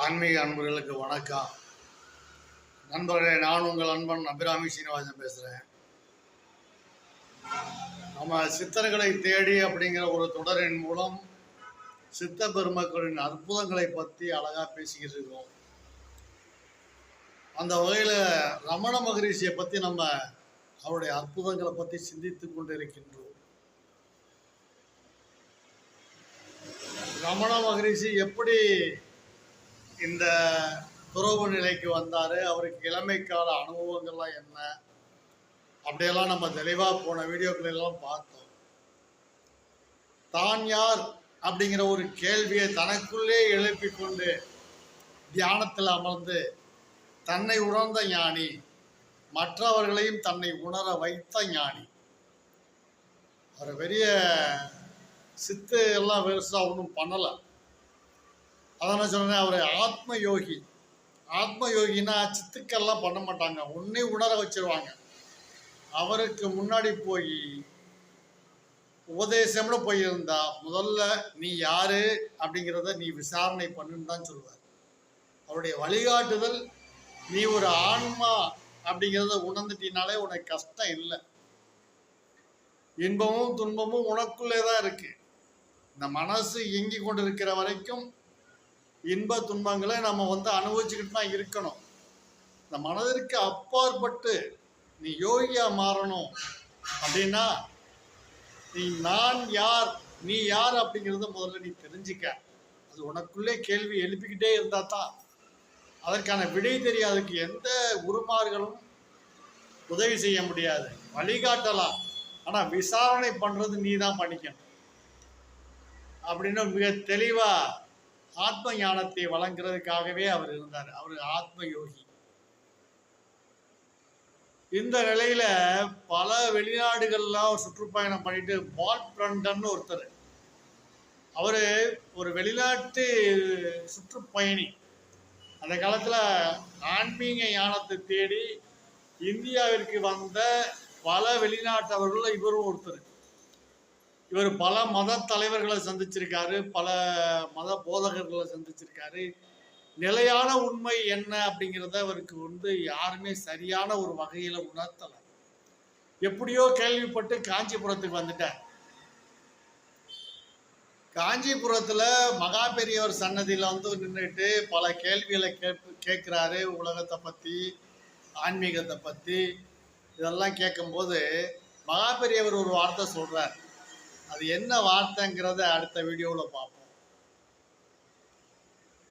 ஆன்மீக அன்பர்களுக்கு வணக்கம். நண்பர்களே நான் உங்கள் அன்பன் அபிராமி சீனிவாசன் பேசுகிறேன் நம்ம சித்தர்களை தேடி அப்படிங்கிற ஒரு தொடரின் மூலம் சித்த பெருமக்களின் அற்புதங்களை பற்றி அழகாக பேசிக்கிட்டு இருக்கோம். அந்த வகையில் ரமண மகரிஷியை பற்றி நம்ம அவருடைய அற்புதங்களை பற்றி சிந்தித்து கொண்டிருக்கின்றோம். ரமண மகரிஷி எப்படி இந்த துறவு நிலைக்கு வந்தார். அவருக்கு இளமைக்கால அனுபவங்கள்லாம் என்ன? அப்படியெல்லாம் நம்ம தெளிவாக போன வீடியோக்களெல்லாம் பார்த்தோம். தான் யார் அப்படிங்கிற ஒரு கேள்வியை தனக்குள்ளே எழுப்பி கொண்டு தியானத்தில் அமர்ந்து தன்னை உணர்ந்த ஞானி மற்றவர்களையும் தன்னை உணர வைத்த ஞானி. அவர் பெரிய சித்து எல்லாம் பெருசாக ஒன்றும் பண்ணலை. அதான் சொன்னேன் அவர் ஆத்ம யோகி ஆத்ம யோகினா சித்துக்கள்லாம் பண்ண மாட்டாங்க. உன்னை உணர வச்சிருவாங்க. அவருக்கு முன்னாடி போய் உபதேசம்னு போயிருந்தா முதல்ல நீ யாரு அப்படிங்கிறத நீ விசாரணை பண்ணுன்னு தான் சொல்லுவார். அவருடைய வழிகாட்டுதல் நீ ஒரு ஆன்மா அப்படிங்கிறத உணர்ந்துட்டினாலே உனக்கு கஷ்டம் இல்லை. இன்பமும் துன்பமும் உனக்குள்ளே தான் இருக்கு. இந்த மனசு இயங்கி கொண்டு இருக்கிற வரைக்கும் இன்ப துன்பங்களை நம்ம வந்து அனுபவிச்சுக்கிட்டு தான் இருக்கணும். இந்த மனதிற்கு அப்பாற்பட்டு நீ யோகியா மாறணும் அப்படின்னா நீ நான் யார் நீ யார் அப்படிங்கிறத முதல்ல நீ தெரிஞ்சுக்க. அது உனக்குள்ளே கேள்வி எழுப்பிக்கிட்டே இருந்தா தான். அதற்கான விடை தெரியாதுக்கு எந்த குருமார்களும் உதவி செய்ய முடியாது. வழிகாட்டலாம். ஆனால் விசாரணை பண்ணுறது நீ தான் பண்ணிக்கணும். அப்படின்னு மிக தெளிவாக ஆத்ம ஞானத்தை வழங்குறதுக்காகவே அவர் இருந்தார். அவர் ஆத்ம யோகி இந்த நிலையில பல வெளிநாடுகள்லாம் சுற்றுப்பயணம் பண்ணிட்டு பால் பிரண்டன் ஒருத்தர். அவர் ஒரு வெளிநாட்டு சுற்றுப்பயணி. அந்த காலத்தில் ஆன்மீக ஞானத்தை தேடி இந்தியாவிற்கு வந்த பல வெளிநாட்டவர்கள் இவரும் ஒருத்தர். இவர் பல மத தலைவர்களை சந்திச்சிருக்காரு பல மத போதகர்களை சந்திச்சிருக்காரு. நிலையான உண்மை என்ன அப்படிங்கிறத அவருக்கு வந்து யாருமே சரியான ஒரு வகையில் உணர்த்தலை. எப்படியோ கேள்விப்பட்டு காஞ்சிபுரத்துக்கு வந்துட்டார். காஞ்சிபுரத்தில் மகா பெரியவர் சன்னதியில் வந்து நின்றுட்டு பல கேள்விகளை கேட்பு கேட்குறாரு உலகத்தை பற்றி ஆன்மீகத்தை பற்றி இதெல்லாம் கேட்கும்போது மகா பெரியவர் ஒரு வார்த்தை சொல்கிறார் அது என்ன வார்த்தைங்கிறத அடுத்த வீடியோவில் பார்ப்போம்.